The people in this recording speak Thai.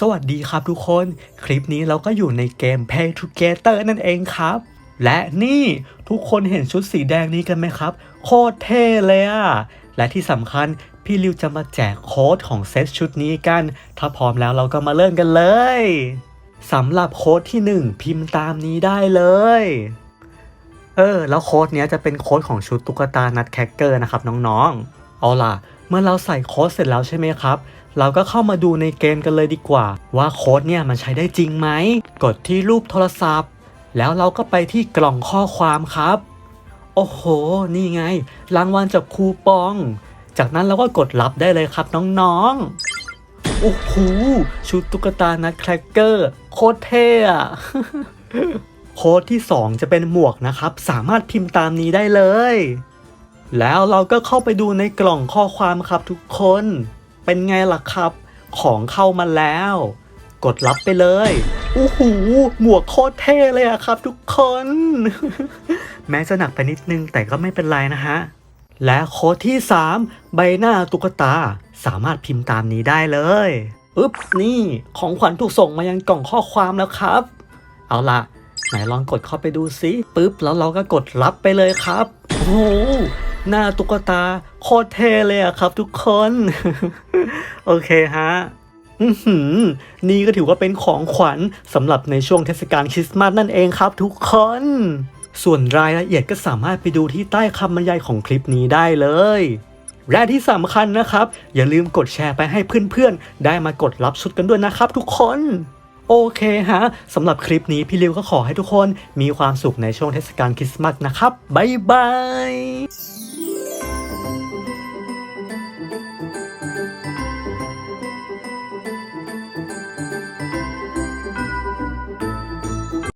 สวัสดีครับทุกคน คลิปนี้เราก็อยู่ในเกม Pay Together นั่นเองครับ และนี่ทุกคนเห็นชุดสีแดงนี้กันไหมครับ โคตรเท่เลยอะและที่สำคัญพี่ริวจะมาแจกโค้ดของเซตชุดนี้กัน ถ้าพร้อมแล้วเราก็มาเริ่มกันเลยสำหรับโค้ดที่ 1 พิมพ์ตามนี้ได้เลยเออแล้วโค้ดเนี้ยจะเป็นโค้ดของชุดตุ๊กตานัดแคคเกอร์นะครับน้องๆ เอาล่ะ เมื่อเราใส่โค้ดเสร็จแล้วใช่ไหมครับ เราก็เข้ามาดูในเกมกันเลยดีกว่า ว่าโค้ดเนี่ยมันใช้ได้จริงไหม กดที่รูปโทรศัพท์ แล้วเราก็ไปที่กล่องข้อความครับ โอ้โห นี่ไง รางวัลจากคูปอง จากนั้นเราก็กดรับได้เลยครับน้องๆ โอ้โห ชุดตุ๊กตานัดแครกเกอร์ โคตรเท่อะโค้ดที่ 2 จะเป็นหมวกนะครับ สามารถพิมพ์ตามนี้ได้เลย แล้วเราก็เข้าไปดูในกล่องข้อความครับทุกคน เป็นไงล่ะครับ ของเข้ามาแล้ว กดรับไปเลยโอ้โหหมวกโคตรเท่เลยอะครับทุกคน แม้จะหนักไปนิดนึงแต่ก็ไม่เป็นไรนะฮะ และโค้ดที่ 3 ใบหน้าตุ๊กตา สามารถพิมพ์ตามนี้ได้เลยอึ๊บนี่ของขวัญถูกส่งมายังกล่องข้อความแล้วครับ เอาล่ะ ไหนลองกดเข้าไปดูซิปึ๊บแล้วเราก็กดรับไปเลยครับ โอ้โห หน้าตุ๊กตาโคตรเท่เลยอะครับทุกคน โอเคฮะนี่ก็ถือว่าเป็นของขวัญสำหรับในช่วงเทศกาลคริสต์มาสนั่นเองครับทุกคน ส่วนรายละเอียดก็สามารถไปดูที่ใต้คำบรรยายของคลิปนี้ได้เลยและที่สำคัญนะครับ อย่าลืมกดแชร์ไปให้เพื่อนๆ ได้มากดรับชุดกันด้วยนะครับทุกคน โอเคฮะสำหรับคลิปนี้พี่ริวก็ขอให้ทุกคนมีความสุขในช่วงเทศกาลคริสต์มาสนะครับ บ๊ายบาย